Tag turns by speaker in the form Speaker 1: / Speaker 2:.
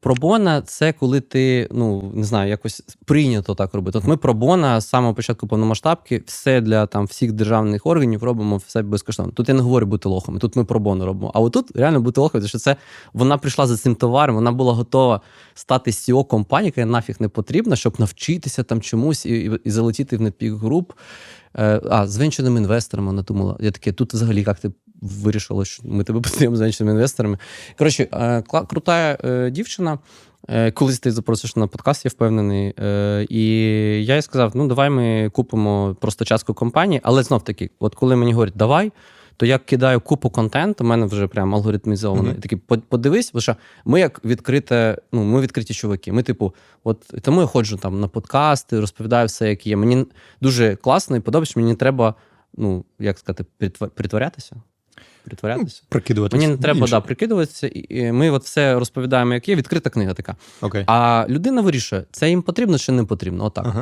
Speaker 1: Пробона це коли ти, ну не знаю, якось прийнято так робити. От ми пробона з самого початку повномасштабки, все для там всіх державних органів робимо все безкоштовно. Тут я не говорю бути лохами, тут ми пробону робимо. А отут реально бути лохами, що це вона прийшла за цим товаром, вона була готова стати CEO компанії, яка нафіг не потрібна, щоб навчитися там чомусь і, і, і залетіти в непік груп. А, з венчурними інвесторами вона думала. Я таке, тут взагалі як ти вирішила, що ми тебе потрібно з венчурними інвесторами. Коротше, е, кла- крута е, дівчина. Е, Колись ти запросиш на подкаст, я впевнений. І я їй сказав: ну давай ми купимо просто частку компанії, але знов таки, от коли мені говорять, давай. То я кидаю купу контенту, у мене вже прям алгоритмізовано. І такий, подивись, бо що ми як відкрите, ну ми відкриті чуваки. Ми, типу, от тому я ходжу там на подкасти, розповідаю все, як є. Мені дуже класно і подобається, мені не треба, ну як сказати, притворятися. Притворятися.
Speaker 2: Прикидуватися.
Speaker 1: Мені не треба да, прикидуватися. І ми от все розповідаємо, як є. Відкрита книга така.
Speaker 2: Окей.
Speaker 1: А людина вирішує, це їм потрібно чи не потрібно. Отак.
Speaker 2: Ага.